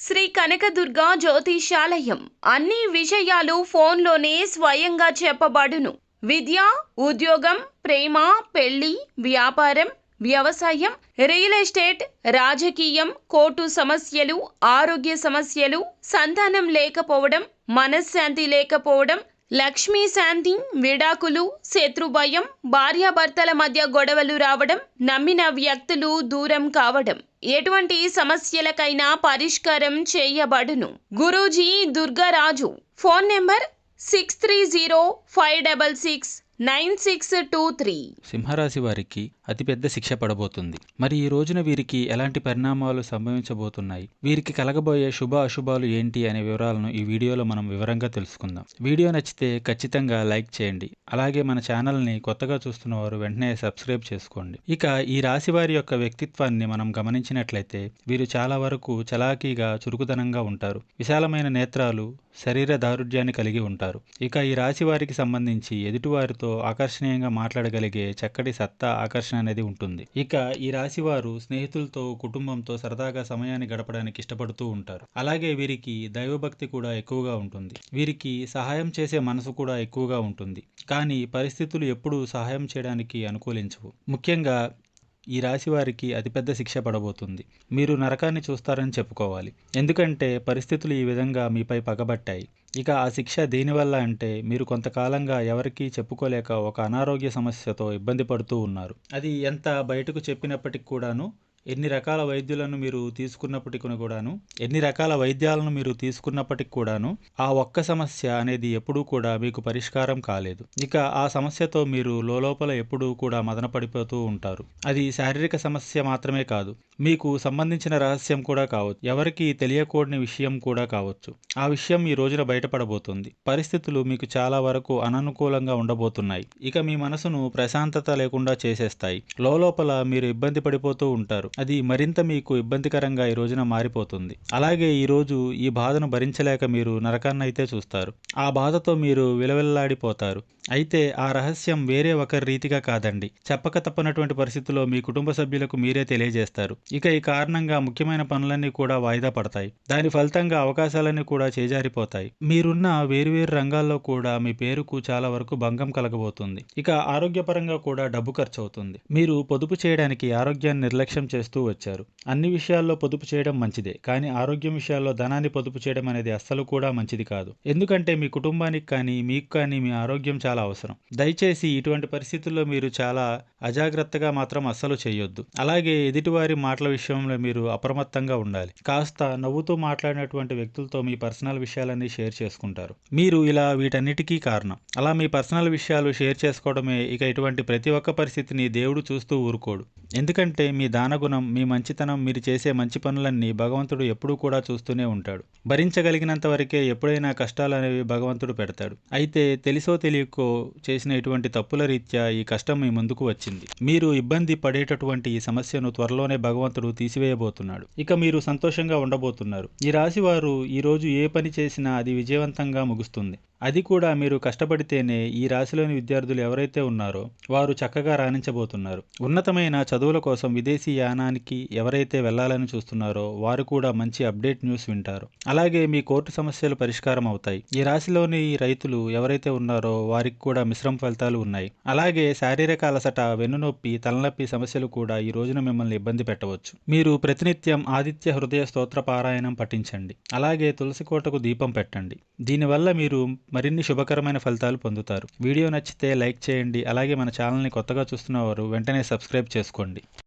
శ్రీ కనకదుర్గ జ్యోతిషాలయం. అన్ని విషయాలు ఫోన్లోనే స్వయంగా చెప్పబడును. విద్య ఉద్యోగం ప్రేమ పెళ్ళి వ్యాపారం వ్యవసాయం రియల్ ఎస్టేట్ రాజకీయం కోర్టు సమస్యలు ఆరోగ్య సమస్యలు సంతానం లేకపోవడం మనశ్శాంతి లేకపోవడం లక్ష్మీ శాంతి విడాకులు శత్రుభయం భార్యాభర్తల మధ్య గొడవలు రావడం నమ్మిన వ్యక్తులు దూరం కావడం. ఎటువంటి సమస్యలకైనా పరిష్కారం చేయబడును. Guruji Durgaraju phone number six three zero five double six. Nine six two three. సింహరాశి వారికి అతిపెద్ద శిక్ష పడబోతుంది. మరి ఈ రోజున వీరికి ఎలాంటి పరిణామాలు సంభవించబోతున్నాయి? వీరికి కలగబోయే శుభ అశుభాలు ఏంటి అనే వివరాలను ఈ వీడియోలో మనం వివరంగా తెలుసుకుందాం. వీడియో నచ్చితే ఖచ్చితంగా లైక్ చేయండి. అలాగే మన ఛానల్ని కొత్తగా చూస్తున్న వారు వెంటనే సబ్స్క్రైబ్ చేసుకోండి. ఇక ఈ రాశి వారి యొక్క వ్యక్తిత్వాన్ని మనం గమనించినట్లయితే వీరు చాలా వరకు చలాకీగా చురుకుదనంగా ఉంటారు. విశాలమైన నేత్రాలు శరీర దారుఢ్యాన్ని కలిగి ఉంటారు. ఇక ఈ రాశి వారికి సంబంధించి ఎదుటివారితో ఆకర్షణీయంగా మాట్లాడగలిగే చక్కటి సత్తా ఆకర్షణ అనేది ఉంటుంది. ఇక ఈ రాశి వారు స్నేహితులతో కుటుంబంతో సరదాగా సమయాన్ని గడపడానికి ఇష్టపడుతూ ఉంటారు. అలాగే వీరికి దైవభక్తి కూడా ఎక్కువగా ఉంటుంది. వీరికి సహాయం చేసే మనసు కూడా ఎక్కువగా ఉంటుంది. కానీ పరిస్థితులు ఎప్పుడూ సహాయం చేయడానికి అనుకూలించవు. ముఖ్యంగా ఈ రాశి వారికి అతిపెద్ద శిక్ష పడబోతుంది. మీరు నరకాన్ని చూస్తారని చెప్పుకోవాలి. ఎందుకంటే పరిస్థితులు ఈ విధంగా మీపై పగబట్టాయి. ఇక ఆ శిక్ష దేనివల్ల అంటే మీరు కొంతకాలంగా ఎవరికీ చెప్పుకోలేక ఒక అనారోగ్య సమస్యతో ఇబ్బంది పడుతూ ఉన్నారు. అది ఎంత బయటకు చెప్పినప్పటికి కూడాను ఎన్ని రకాల వైద్యులను మీరు తీసుకున్నప్పటికీ కూడాను ఎన్ని రకాల వైద్యాలను మీరు తీసుకున్నప్పటికి కూడాను ఆ ఒక్క సమస్య అనేది ఎప్పుడూ కూడా మీకు పరిష్కారం కాలేదు. ఇక ఆ సమస్యతో మీరు లోపల ఎప్పుడూ కూడా మదన పడిపోతూ ఉంటారు. అది శారీరక సమస్య మాత్రమే కాదు మీకు సంబంధించిన రహస్యం కూడా కావచ్చు ఎవరికి తెలియకూడని విషయం కూడా కావచ్చు. ఆ విషయం ఈ రోజున బయటపడబోతుంది. పరిస్థితులు మీకు చాలా వరకు అననుకూలంగా ఉండబోతున్నాయి. ఇక మీ మనసును ప్రశాంతత లేకుండా చేసేస్తాయి. లోపల మీరు ఇబ్బంది పడిపోతూ ఉంటారు. అది మరింత మీకు ఇబ్బందికరంగా ఈ రోజున మారిపోతుంది. అలాగే ఈ రోజు ఈ బాధను భరించలేక మీరు నరకాన్ని అయితే చూస్తారు. ఆ బాధతో మీరు విలవిల్లాడిపోతారు. అయితే ఆ రహస్యం వేరే ఒకరి రీతిగా కాదండి. చెప్పక తప్పనటువంటి పరిస్థితుల్లో మీ కుటుంబ సభ్యులకు మీరే తెలియజేస్తారు. ఇక ఈ కారణంగా ముఖ్యమైన పనులన్నీ కూడా వాయిదా పడతాయి. దాని ఫలితంగా అవకాశాలన్నీ కూడా చేజారిపోతాయి. మీరున్న వేరువేరు రంగాల్లో కూడా మీ పేరుకు చాలా వరకు భంగం కలగబోతుంది. ఇక ఆరోగ్యపరంగా కూడా డబ్బు ఖర్చు అవుతుంది మీరు పొదుపు చేయడానికి ఆరోగ్యాన్ని నిర్లక్ష్యం చేస్తూ వచ్చారు. అన్ని విషయాల్లో పొదుపు చేయడం మంచిదే కానీ ఆరోగ్యం విషయాల్లో ధనాన్ని పొదుపు చేయడం అనేది అస్సలు కూడా మంచిది కాదు. ఎందుకంటే మీ కుటుంబానికి కానీ మీకు కానీ మీ ఆరోగ్యం చాలా అవసరం. దయచేసి ఇటువంటి పరిస్థితుల్లో మీరు చాలా అజాగ్రత్తగా మాత్రం అస్సలు చేయొద్దు. అలాగే ఎదుటివారి మాటల విషయంలో మీరు అప్రమత్తంగా ఉండాలి. కాస్త నవ్వుతూ మాట్లాడినటువంటి వ్యక్తులతో మీ పర్సనల్ విషయాలన్నీ షేర్ చేసుకుంటారు. మీరు ఇలా వీటన్నిటికీ కారణం. అలా మీ పర్సనల్ విషయాలు షేర్ చేసుకోవడమే ఇక ఇటువంటి ప్రతి ఒక్క పరిస్థితిని దేవుడు చూస్తూ ఊరుకోడు. ఎందుకంటే మీ దానగుణం మీ మంచితనం మీరు చేసే మంచి పనులన్నీ భగవంతుడు ఎప్పుడూ కూడా చూస్తూనే ఉంటాడు. భరించగలిగినంత వరకే ఎప్పుడైనా కష్టాలు అనేవి భగవంతుడు పెడతాడు. అయితే తెలిసో తెలియకో చేసిన ఇటువంటి తప్పుల రీత్యా ఈ కష్టం మీ ముందుకు వచ్చింది. మీరు ఇబ్బంది పడేటటువంటి ఈ సమస్యను త్వరలోనే భగవంతుడు తీసివేయబోతున్నాడు. ఇక మీరు సంతోషంగా ఉండబోతున్నారు. ఈ రాశి వారు ఈ రోజు ఏ పని చేసినా అది విజయవంతంగా ముగుస్తుంది. అది కూడా మీరు కష్టపడితేనే ఈ రాశిలోని విద్యార్థులు ఎవరైతే ఉన్నారో వారు చక్కగా రాణించబోతున్నారు. ఉన్నతమైన చదువుల కోసం విదేశీ యానానికి ఎవరైతే వెళ్ళాలని చూస్తున్నారో వారు కూడా మంచి అప్డేట్ న్యూస్ వింటారు. అలాగే మీ కోర్టు సమస్యలు పరిష్కారం అవుతాయి. ఈ రాశిలోని రైతులు ఎవరైతే ఉన్నారో వారికి కూడా మిశ్రమ ఫలితాలు ఉన్నాయి. అలాగే శారీరక అలసట వెన్నునొప్పి తలనొప్పి సమస్యలు కూడా ఈ రోజున మిమ్మల్ని ఇబ్బంది పెట్టవచ్చు. మీరు ప్రతినిత్యం ఆదిత్య హృదయ స్తోత్ర పారాయణం పఠించండి. అలాగే తులసి కోటకు దీపం పెట్టండి. దీనివల్ల మీరు మరిన్ని శుభకరమైన ఫలితాలు పొందుతారు. వీడియో నచ్చితే లైక్ చేయండి. అలాగే మన ఛానల్ని కొత్తగా చూస్తున్న వారు వెంటనే సబ్స్క్రైబ్ చేసుకోండి.